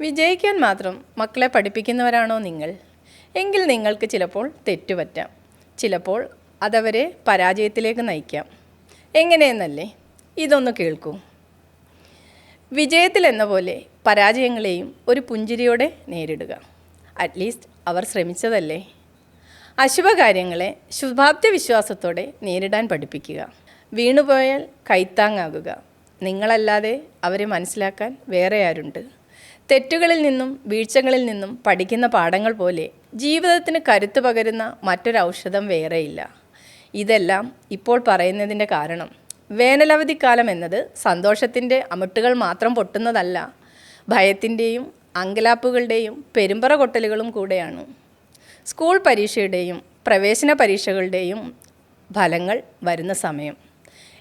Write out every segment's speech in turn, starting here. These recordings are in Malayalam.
വിജയിക്കാൻ മാത്രം മക്കളെ പഠിപ്പിക്കുന്നവരാണോ നിങ്ങൾ? എങ്കിൽ നിങ്ങൾക്ക് ചിലപ്പോൾ തെറ്റുപറ്റാം ചിലപ്പോൾ അതവരെ പരാജയത്തിലേക്ക് നയിക്കാം. എങ്ങനെയെന്നല്ലേ? ഇതൊന്ന് കേൾക്കൂ. വിജയത്തിലെന്ന പോലെ പരാജയങ്ങളെയും ഒരു പുഞ്ചിരിയോടെ നേരിടുക. അറ്റ്ലീസ്റ്റ് അവർ ശ്രമിച്ചതല്ലേ? അശുഭകാര്യങ്ങളെ ശുഭാപ്തി വിശ്വാസത്തോടെ നേരിടാൻ പഠിപ്പിക്കുക. വീണുപോയാൽ കൈത്താങ്ങാകുക. നിങ്ങളല്ലാതെ അവരെ മനസ്സിലാക്കാൻ വേറെ ആരുണ്ട്? തെറ്റുകളിൽ നിന്നും വീഴ്ചകളിൽ നിന്നും പഠിക്കുന്ന പാഠങ്ങൾ പോലെ ജീവിതത്തിന് കരുത്ത് പകരുന്ന മറ്റൊരു ഔഷധം വേറെയില്ല. ഇതെല്ലാം ഇപ്പോൾ പറയുന്നതിന്റെ കാരണം വേനലവധിക്കാലം എന്നത് സന്തോഷത്തിന്റെ അമിട്ടുകൾ മാത്രം പൊട്ടുന്നതല്ല ഭയത്തിന്റെയും അങ്കലാപ്പുകളുടെയും പെരുമ്പറ കൊട്ടലുകളും കൂടെയാണ്. സ്കൂൾ പരീക്ഷയുടെയും പ്രവേശന പരീക്ഷകളുടെയും ഫലങ്ങൾ വരുന്ന സമയം.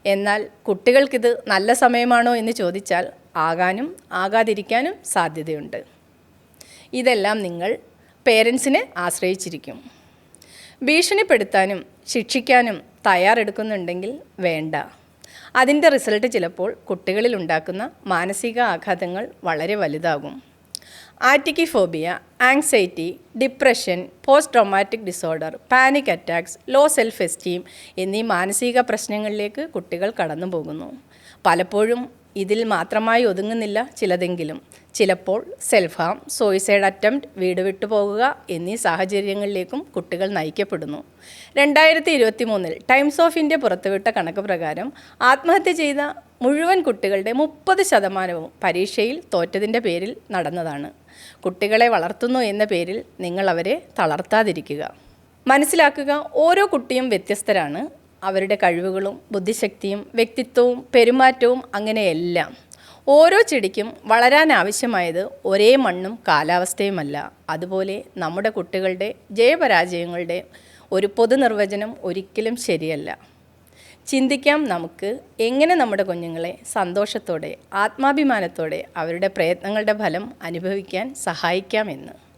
എന്നാൽ കുട്ടികൾക്കിത് നല്ല സമയമാണോ എന്ന് ചോദിച്ചാൽ ആകാനും ആകാതിരിക്കാനും സാധ്യതയുണ്ട്. ഇതെല്ലാം നിങ്ങൾ പേരൻസിനെ ആശ്രയിച്ചിരിക്കും. ഭീഷണിപ്പെടുത്താനും ശിക്ഷിക്കാനും തയ്യാറെടുക്കുന്നുണ്ടെങ്കിൽ വേണ്ട. അതിന്റെ റിസൾട്ട് ചിലപ്പോൾ കുട്ടികളിൽ ഉണ്ടാക്കുന്ന മാനസിക ആഘാതങ്ങൾ വളരെ വലുതാകും. Atychiphobia anxiety depression post traumatic disorder panic attacks low self esteem എന്നീ മാനസിക പ്രശ്നങ്ങളിലേക്ക് കുട്ടികൾ കടന്നു പോകുന്നു. പലപ്പോഴും ഇതിൽ മാത്രമായി ഒതുങ്ങുന്നില്ല ചിലതെങ്കിലും. ചിലപ്പോൾ സെൽഫ് ഹാം സൂയിസൈഡ് അറ്റംപ്റ്റ് വീട് വിട്ടുപോകുക എന്നീ സാഹചര്യങ്ങളിലേക്കും കുട്ടികൾ നയിക്കപ്പെടുന്നു. രണ്ടായിരത്തി ഇരുപത്തി മൂന്നിൽ ടൈംസ് ഓഫ് ഇന്ത്യ പുറത്തുവിട്ട കണക്ക് പ്രകാരം ആത്മഹത്യ ചെയ്ത മുഴുവൻ കുട്ടികളുടെ മുപ്പത് ശതമാനവും പരീക്ഷയിൽ തോറ്റതിന്റെ പേരിൽ നടന്നതാണ്. കുട്ടികളെ വളർത്തുന്നു എന്ന പേരിൽ നിങ്ങൾ അവരെ തളർത്താതിരിക്കുക. മനസ്സിലാക്കുക ഓരോ കുട്ടിയും വ്യത്യസ്തരാണ്. അവരുടെ കഴിവുകളും ബുദ്ധിശക്തിയും വ്യക്തിത്വവും പെരുമാറ്റവും അങ്ങനെയെല്ലാം. ഓരോ ചെടിക്കും വളരാൻ ആവശ്യമായത് ഒരേ മണ്ണും കാലാവസ്ഥയുമല്ല. അതുപോലെ നമ്മുടെ കുട്ടികളുടെ ജയപരാജയങ്ങളുടെ ഒരു പൊതുനിർവചനം ഒരിക്കലും ശരിയല്ല. ചിന്തിക്കാം നമുക്ക് എങ്ങനെ നമ്മുടെ കുഞ്ഞുങ്ങളെ സന്തോഷത്തോടെ ആത്മാഭിമാനത്തോടെ അവരുടെ പ്രയത്നങ്ങളുടെ ഫലം അനുഭവിക്കാൻ സഹായിക്കാമെന്ന്